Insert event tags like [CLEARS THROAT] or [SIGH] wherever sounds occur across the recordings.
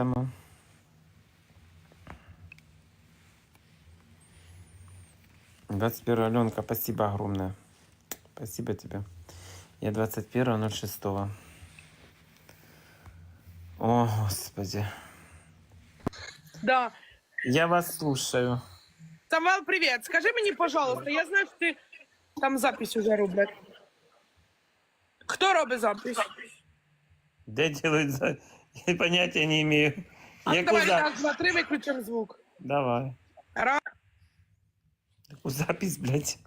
Поэтому... Двадцать первая Аленка, спасибо огромное. Спасибо тебе. Я 21.06. О, Господи. Да. Я вас слушаю. Самвел, привіт. Скажи мені, пожалуйста, я знаю, що ти там запись уже роблять. Хто робить запись? Где делают за... Я [LAUGHS] понятия не имею. А Яку давай за- раз, два, три, виключимо звук. Давай. Раз. Таку запись, блядь.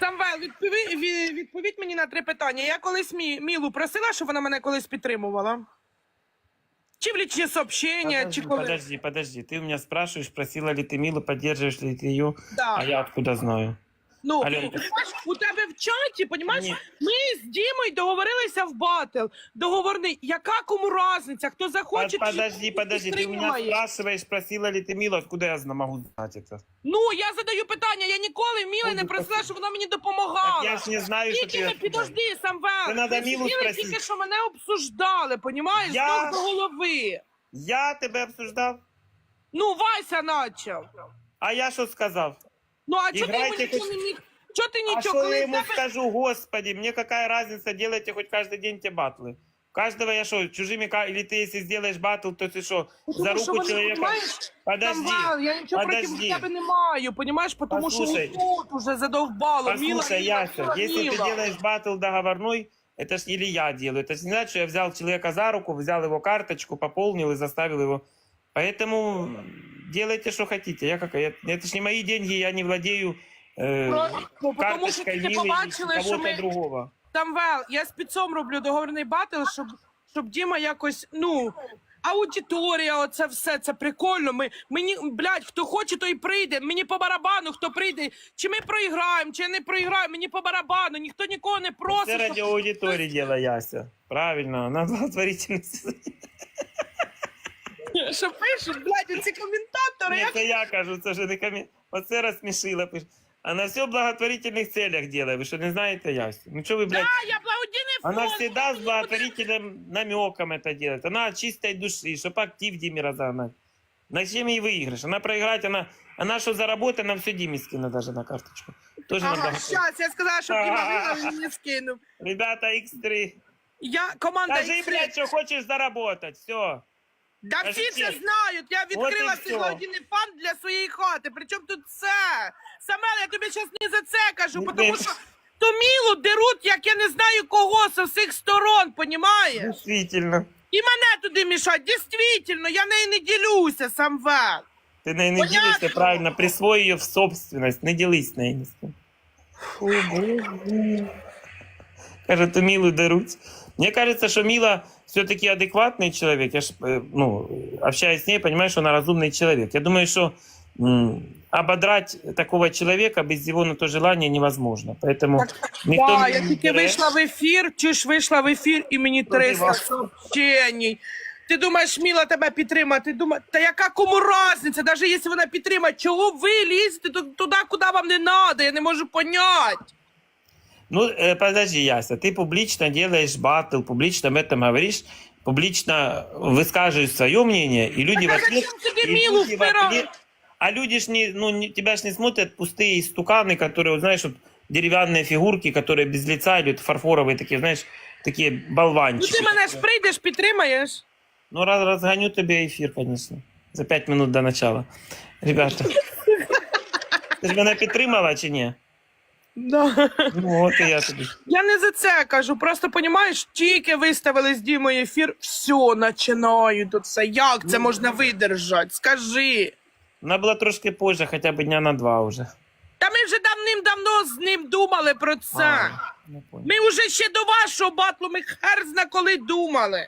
Самвел, відповідь, відповідь мені на три питання. Я колись мі, Мілу просила, щоб вона мене колись підтримувала. Чи в лічні сообщення, Подожди, чи коли. подожди, подожди. Ты у меня спрашиваешь, просила ли ты Милу, поддерживаешь ли ты ее, Да. а я откуда знаю? Ну, Альон, понімаєш, у тебе в чаті, понімаєш, Ні. ми з Дімою договорилися в батл. Договорний, яка кому разниця, хто захоче, Под- чи Подожди, подожди, ты у меня підтримує. спрашиваешь, просила ли ты Милу, откуда я зна- могу знать это? Ну, я задаю питання, я ніколи в Мілі не Буду просила, просити. щоб вона мені допомагала. Так я ж не знаю, що Тільки ти ми откуда. підожди, Самвел. Це надо Ми Мілу сиділи спросити. тільки, що мене обсуждали, понімаєш? Я- З ног до голови. Я тебе обсуждал? Ну, Вася начав. А я що сказав? Ну, а чого ти йому Іграйте нічого хоч- не міг? Чого ти А нічого, что коли я в ему тебе... скажу, господи, мне какая разница, делайте хоть каждый день те батлы. Каждого я что, чужими, ка- или ты если сделаешь батл, то ты что, Ну, за тому що руку вони, человека... понімаєш, Подожди, Самвел, я нічого проти подожди. тебе не маю, понімаєш, тому що Послухай. тут уже задовбало. Міла, послушай, Міла, Яся, Міла, если ты Міла. делаешь батл договорной, это ж или я делаю, это ж не значит, что я взял человека за руку, взял его карточку, пополнил и заставил его. Поэтому делайте, что хотите. Я как, я- это ж не мои деньги, я не владею э, Ну, тому що карточкой ти Милы или побачили, що кого-то ми другого. Самвел, я спецом роблю договорний батл, щоб, щоб Діма якось, ну, аудиторія, оце все, це прикольно. Ми, мені, блядь, хто хоче, той і прийде. Мені по барабану, хто прийде. Чи ми проіграємо, чи не проіграємо, мені по барабану, ніхто нікого не Все просить. ради щоб- аудитории дело, Яся. Правильно, на благотворительность. Що пишуть, блядь, ці коментатори. Ні, як- це я кажу, це вже не камі... Оце розсмішила. пише. А на все в благотворительних целях делаю. Ви що не знаєте, Яся? Ну що ви, блядь, А, я благодійний фонд. Она всегда с мені благотворительным намеком это делает. Она от чистой души, чтобы актив Диме разогнать. Зачем ей выигрыш? Она проиграть, она, она что заработает, она все Диме скинет даже на карточку. Тоже на Ага, благотворительность. щас, я сказала, щоб Діма виграв, він не скинув. Ребята, X3. Я, команда Скажи, X3. блядь, что хочешь заработать. Все. Да всі це знають. Я відкрила От і свій всьо. для своєї хати. Причому тут це? Самел, я тобі зараз не за це кажу, Ну, тому ти- що ту мілу деруть, як я не знаю кого, з всіх сторон, понімаєш? Действительно. І мене туди мішать. Дійсно, я нею не ділюся, Самвел. Ты на не Понятно. делишься правильно, присвой ее в собственность, не делись на ней. ни с кем. Кажет, ту Милу даруть. Мне кажется, что Мила все-таки адекватный человек. Я ж, э, ну, общаюсь с ней, понимаю, что она разумный человек. Я думаю, что м, ободрать такого человека без его на то желания невозможно. Поэтому никто Да, не я тільки бере. вийшла в ефір, чи ж вийшла в ефір і мені 300 вас. сообщень. Ти думаєш, Міла тебе підтримає? Ти думаєш, та яка кому разниця? Навіть якщо вона підтримає, чого ви лізете ту- туди, куди вам не треба? Я не можу поняти. Ну, э, подожди, Яся, ты публично делаешь батл, публично об этом говоришь, публично высказываешь свое мнение, и люди Так, в а ответ... зачем тебе и Милу люди в впирать? ответ- А люди ж не, ну, не, тебя ж не смотрят пустые истуканы, которые, вот, знаешь, вот деревянные фигурки, которые без лица или вот фарфоровые такие, знаешь, такие Ну болванчики. ти мене ж прийдеш, підтримаєш. Ну, раз, разгоню тебе эфир, конечно, за пять минут до начала. Ребята, [LAUGHS] ти ж мене підтримала чи ні? Да. Ну, от і я тобі. Я не за це кажу, просто понімаєш, тільки виставили з Дімою ефір, все, починаю тут все. Як це можна видержати? Скажи. Вона була трошки позже, хоча б дня на два вже. Та ми вже давним-давно з ним думали про це. А, не понял. Ми вже ще до вашого батлу, ми хер зна коли думали.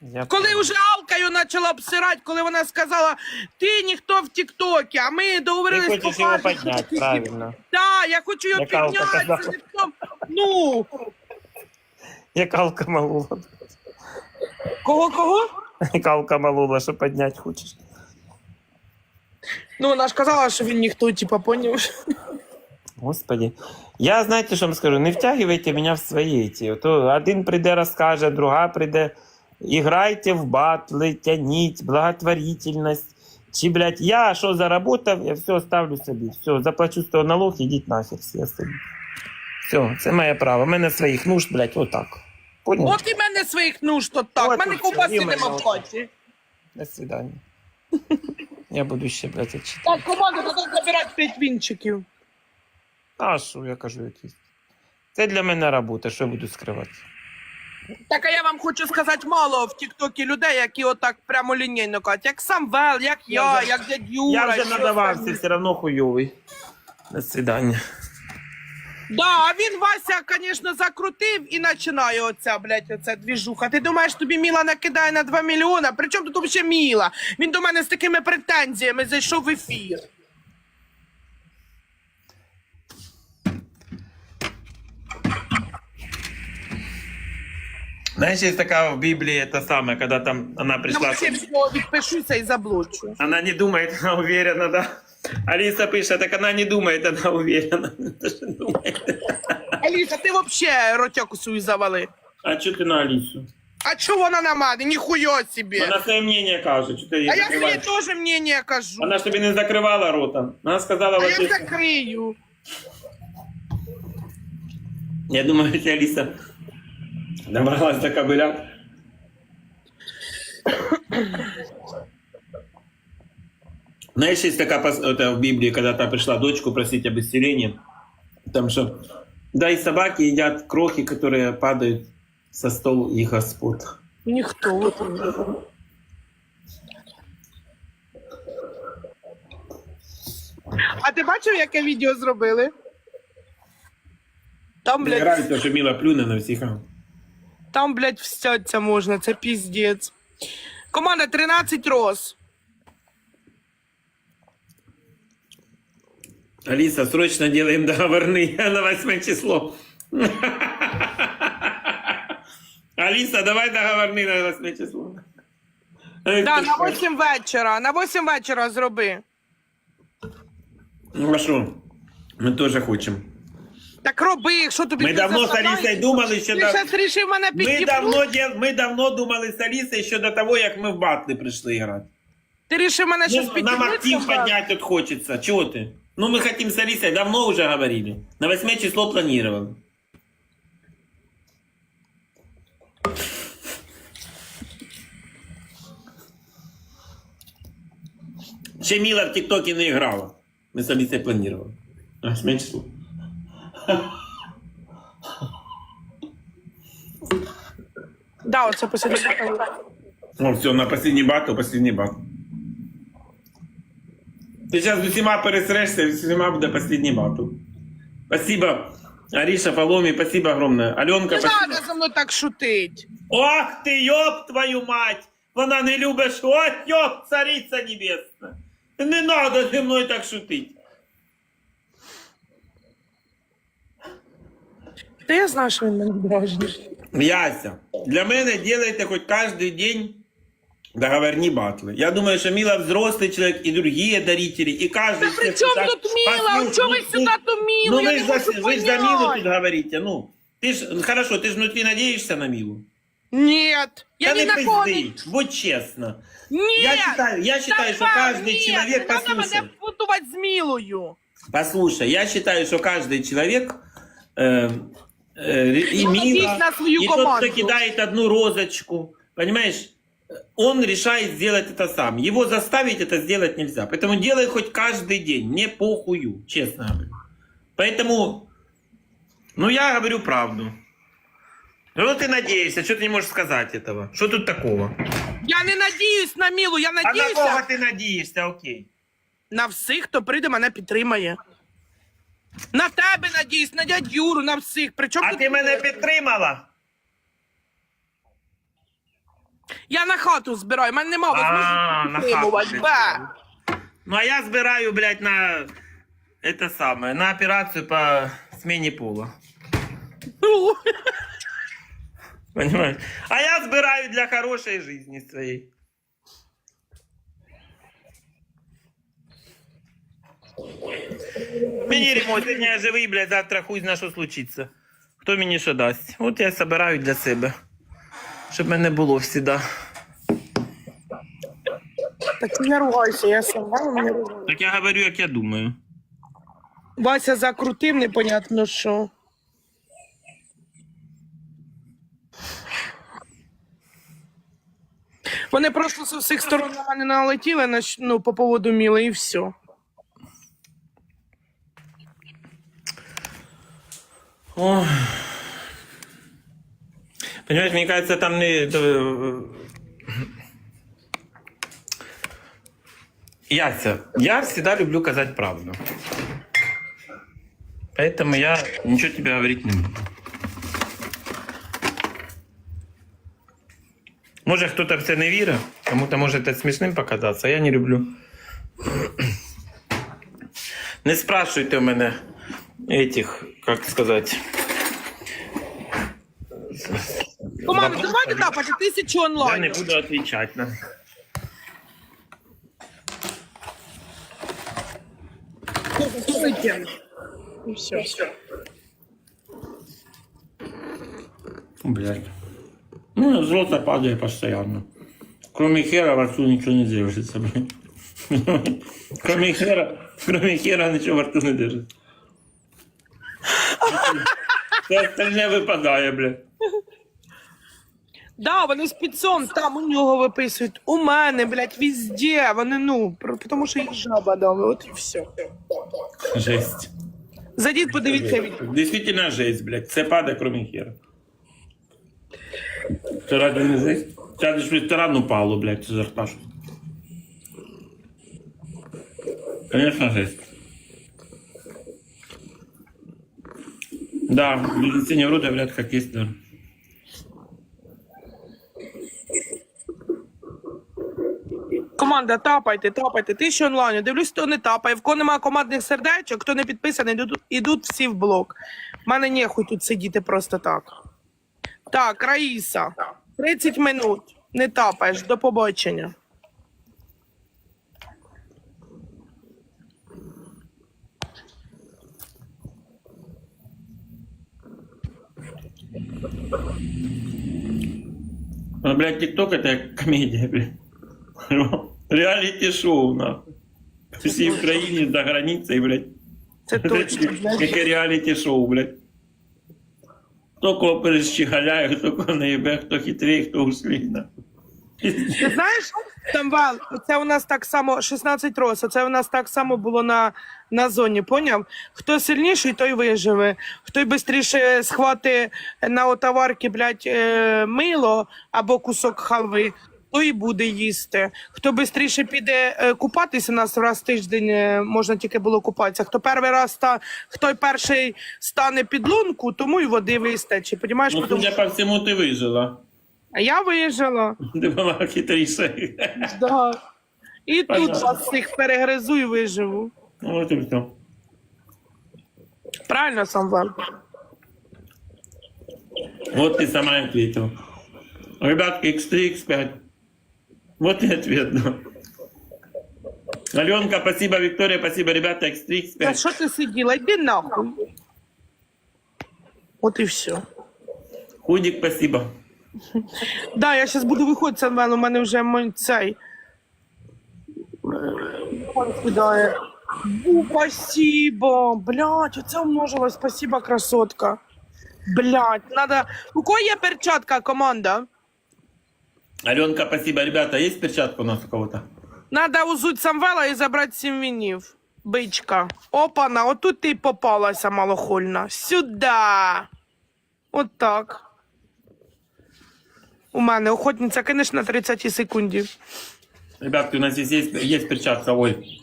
Я Коли вже Алкою почала обсирати, коли вона сказала, ти ніхто в Тіктокі, а ми Ти договорились хочеш його підняти, ти- правильно. Так, я хочу його Як Алка підняти. казала. це не в тому. Ну, Як Алка малула. кого кого? Як Алка малула, що підняти хочеш. Ну, вона ж казала, що він ніхто, типа, поняв. Господи. Я, знаєте, що вам скажу, не втягуйте мене в свої ті. То один прийде, розкаже, друга прийде, играйте в батлы, тяніть, благотворительность. Чи, блядь, я що заработав, я все оставлю собі. Все, заплачу з того налог, ідіть нахер всі остальні. Все, це моє право. У мене своїх нужд, блядь, отак. Понял? От і мене своїх нужд от так. От У мене і ковбаси іменно. нема в хаті. До свидання. Я буду ще, блядь, отчитати. Так, команда, треба забирати п'ять вінчиків. А що я кажу якісь? Це для мене робота, що я буду скривати. Так, а я вам хочу сказати мало в Тіктокі людей, які отак прямо лінійно кажуть, як Самвел, як Я я, як дядь Юра. Я вже що надавався, там. все одно хуйовий. До свидання. Да, а він Вася, звісно, закрутив і починає оця, блядь, оця двіжуха. Ти думаєш, тобі Міла накидає на 2 мільйона? Причому тут взагалі Міла? Він до мене з такими претензіями зайшов в ефір. Знаешь, есть такая в Библии, это самое, когда там она Я пришла, вообще всього відпишуся і заблочу. она не думает, она уверена, да. Алиса пишет, так она не думает, она уверена. Даже думает. Аліса, ти взагалі ротяку свою завали. А что ты на Алису? А чого вона на мене? Ніхуя собі. Она своє мнение каже, что ты А її я своє закриваєш. теж мнення кажу. Вона ж тобі не закривала рота. Вона сказала А вот я это. закрию. Я думаю, что Алиса добралась до кобылят. Знаешь, есть такая это в Библии, когда та пришла дочку просить об исцелении, там что, да и собаки едят крохи, которые падают со стол их господ. Ніхто. А ти бачив, яке відео зробили? Там, блядь, нравится, что Мила плюне на всех. а? Там, блядь, встяться можна, це піздець. Команда 13 роз. Алиса, срочно делаем договорные на восьмое число. Алиса, давай договорные на восьмое число. Да, на 8 вечора. На 8 вечора зроби. Ну а що? Ми теж хочемо. Так роби, що тобі Ми не давно з заставляють? Алісою думали, що Ти да- зараз рішив мене Ми підтіпнути? давно, діл- ми давно думали з Алісою ще до того, як ми в батли прийшли грати. Ти рішив мене щось Ну, нам підтягнути? актив поднять от хочется. Чего ты? Ну, мы хотим с Алисой, давно уже говорили. На восьмое число планировали. Ще Мила в ТикТоке не играла. Мы с Алисой планировали. На восьмое число. Да, оце посидимо. Ну, все, на последний батл, последний батл. Ты сейчас с усіма пересрешься, і з усіма буде последний батл. Спасибо, Ариша, Фаломи, спасибо огромное. Аленка, Не спасибо. треба за мною так шутить. Ох ти, йоп твою мать! Вона не любиш. Ой, йоп, цариця небесна. Не надо зі мною так шутить. Та я знаю, що він мене дражнить. Яся, для мене делайте хоч кожен день договорні батли. Я думаю, що Мила взрослый человек, и другие дарители, и каждый... Та при чому тут Міла? Чого ви сюди ту Мілу? Ну Я вы не же, за, можу вы ж за Милу понять. тут говорите, ну. Ты ж, хорошо, ты же внутри надеешься на Милу? Нет, я Да ни не на кого не... пизды, будь честно. Нет! Я считаю, я считаю, что Та каждый ні, человек, не надо послушай, мене впутувати з Мілою. послушай, я считаю, что каждый человек э, э, и Ну, Мила, надеюсь на свою и тот, команду. кто кидает одну розочку, понимаешь, он решает сделать это сам. Его заставить это сделать нельзя. Поэтому делай хоть каждый день, не похую, честно говорю. Поэтому, ну я говорю правду. Ну ты надеешься, что ты не можешь сказать этого? Что тут такого? Я не надіюсь на Мілу, я А на кого надіюся ты надеешься, окей? на всіх, хто прийде мене підтримає. На тебе надіюсь, на дядь Юру, на всіх. Причому А тут ти мене підтримала? Я на хату збираю, в мене нема А, на підтримувати. хату Ба. Ну а я збираю, блядь, на это самое, на операцию по смене пола. Ну, Понимаешь? А я збираю для хорошей жизни своей. Мені ремонт, сьогодні я живий, блядь, завтра хуй зна, що случиться. Хто мені що дасть? От я собираю для себе. Щоб мене було всіда. Так не ругайся, я сама не ругаю. Так я говорю, як я думаю. Вася закрутив, непонятно що. Вони просто з усіх сторон на мене налетіли на, щ- ну, по поводу Міли і все. Ой. Понимаешь, мне кажется, там не... э, Яся, я всегда люблю казать правду. Поэтому я ничего тебе говорить не буду. Може, хто-то в це не вірить, кому-то може це смішним показатися, а я не люблю. [CLEARS THROAT] Не спрашивайте у мене этих, как сказать, Команда, давайте тапати тисячу Я не буду отвечать на. І все. Блять. Ну, золото падает постоянно. Кроме хера во рту ничего не держится, блядь. [LAUGHS] Кроме хера, кроме хера ничего во рту не держится. Все остальне випадає, блядь. Да, вони з підсом там у нього виписують. У мене, блядь, везде. Вони, ну, про- тому що їх жаба дали, от і все. Жесть. Зайдіть, подивіться відео. Действительно жесть, блядь. Все падає, кроме хера. Це раді не жесть. Сядеш в ресторан упало, блядь, це зарта. що. Конечно, жесть. Да, в медицине вроде говорят, как есть, да. Команда, тапайте, тапайте. Тисячу онлайн. Дивлюсь, хто не тапає. В кого немає командних сердечок, хто не підписаний, ідуть, ідуть всі в блок. У мене нехуй тут сидіти просто так. Так, Раїса. 30 минут. Не тапаєш. До побачення. А, блядь, ТикТок это комедия, блядь. [LAUGHS] Реалити-шоу, нахуй. По всей Украине, за границей, блядь. Це точно. блядь. Яке реаліті-шоу, блядь. Хто кого перещегаляє, хто кого наїбе, хто хитрий, хто услідна. Ти знаєш, Тамвал, це у нас так само 16 роз, це у нас так само було на, на зоні, поняв? Хто сильніший, той виживе. Хто швидше схвати на отоварки, блядь, е, мило або кусок халви, той буде їсти. Хто швидше піде е, купатися, у нас раз в тиждень е, можна тільки було купатися. Хто перший раз ста, хто перший стане під лунку, тому й води вистачить. Понімаєш? Ну, судя по всьому, ти вижила. А я вижила. Була хитріша. Да. І тут вас всіх перегризу і виживу. Ну, от і все. Правильно, Самвел? Вот ты сама и ответила. Ребятки, X3, X5. Вот и ответ, да. Аленка, спасибо, Виктория, спасибо, ребята, X3, А X5. що ти сиділа? Йди нахуй. От і все. Худик, спасибо. Да, я зараз буду виходити, Самвел, у мене вже мой цей. Кидає. Бу, спасибо. Блядь, оце умножилось. Спасибо, красотка. Блядь, надо... У кого є перчатка, команда? Аленка, спасибо, ребята, есть перчатка у нас у кого-то? Надо узуть Самвела і забрати сім вінів. Бичка. Опана, отут ти й попалася малохольна. Сюда. От так. У мене охотниця кинеш на 30 секунді. Ребятки, у нас здесь есть, есть перчатка. Ой,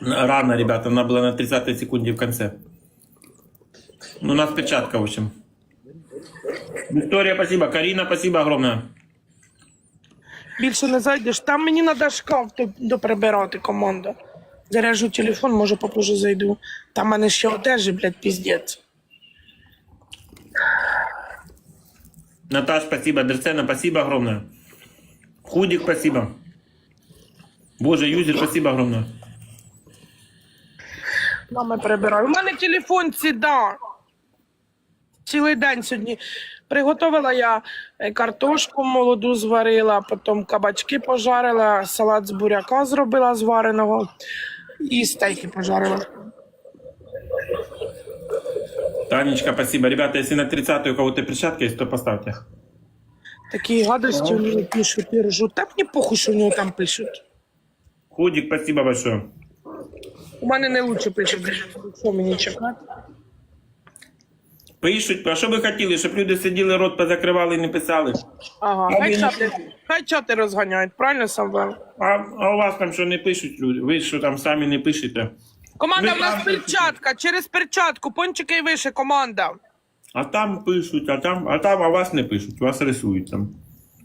рано, ребята, она была на 30 секунде в конце. Ну, у нас перчатка, в общем. Виктория, спасибо. Карина, спасибо огромное. Більше не зайдеш. Там мені треба шкаф до- доприбирати, команда. Заряжу телефон, може попозже зайду. Там в мене ще одежі, блядь, піздець. Наташ, спасибо. Дерцена, спасибо огромное. Худик, спасибо. Боже, юзер, спасибо огромное. Мами прибираю. У мене телефон сіда. цілий день сьогодні. Приготувала я е, картошку молоду зварила, потім кабачки пожарила, салат з буряка зробила звареного і стейки пожарила. Танечка, спасибо. Ребята, если на 30 у кого-то перчатки есть, то поставьте. Такі гадості у нього пишуть, я ржу. Та мені похуй, що у нього там пишуть. Худик, спасибо большое. У мене не лучше пишуть. Що мені чекати? Пишуть, а що ви хотіли, щоб люди сиділи, рот позакривали і не писали? Ага, А хай він- чати, хай чати розганяють, правильно, Самвел? А, а у вас там що не пишуть люди? Ви що там самі не пишете? Команда, в нас перчатка, через перчатку, пончики і вище, команда. А там пишуть, а там, а там, а вас не пишуть, вас рисують там.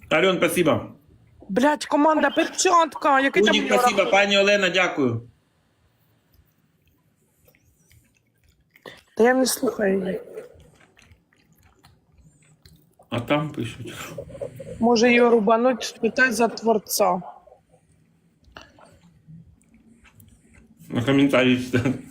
Альон, спасибо. Блять, команда, перчатка, який там Худик, спасибо. Пані Олена, дякую. Та я не слухаю її. А там пишуть. Може його рубануть, спитай за творця. на 没在意的。